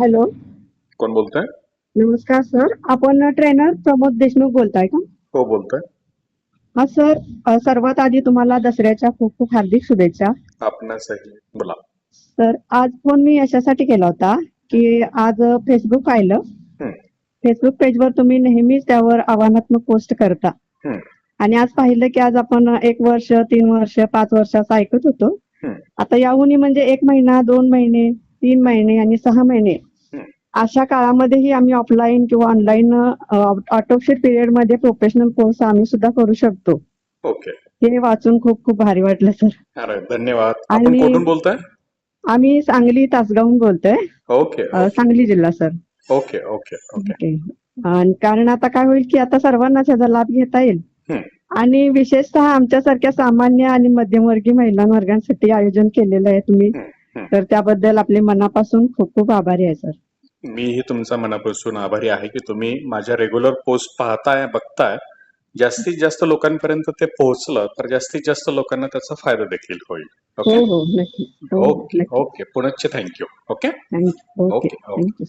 Hello. कोण बोलतंय? नमस्कार sir. आपण ट्रेनर प्रमोद देशमुख बोलताय का? हो बोलतोय. हा सर सर्वात आधी तुम्हाला दसऱ्याच्या खूप खूप हार्दिक शुभेच्छा. आपणासही बोला. तर आज फोन मी याच्यासाठी केला होता की आज फेसबुक पाहिलं. फेसबुक पेजवर तुम्ही नेहमीच त्यावर आव्हानात्मक पोस्ट करता. आणि आज पाहिलं की आज आपण एक वर्ष तीन वर्ष पाच वर्षाचं ऐकत होतो. आता याहूनही म्हणजे एक महिना दोन महिने तीन महिने आणि सहा महिने. अशा काळामध्येही आम्ही ऑफलाईन किंवा ऑनलाईन ऑटोपशीट पिरियडमध्ये प्रोफेशनल कोर्स आम्ही सुद्धा करू शकतो. ओके हे वाचून खूप खूप भारी वाटलं सर. धन्यवाद. आणि- बोलताय? आम्ही सांगली तासगावहून बोलतोय. ओके सांगली जिल्हा सर. ओके ओके ओके कारण आता काय होईल की आता सर्वांनाच याचा लाभ घेता येईल. आणि विशेषतः आमच्यासारख्या सामान्य आणि मध्यमवर्गीय महिला वर्गांसाठी आयोजन केलेलं आहे तुम्ही. तर त्याबद्दल आपले मनापासून खूप खूप आभारी आहे सर. मीही तुमचा मनापासून आभारी आहे की तुम्ही माझ्या रेग्युलर पोस्ट पाहताय बघताय. जास्तीत जास्त लोकांपर्यंत ते पोहोचलं तर जास्तीत जास्त लोकांना त्याचा फायदा देखील होईल. ओके ओके ओके पुनश्च thank you okay okay okay,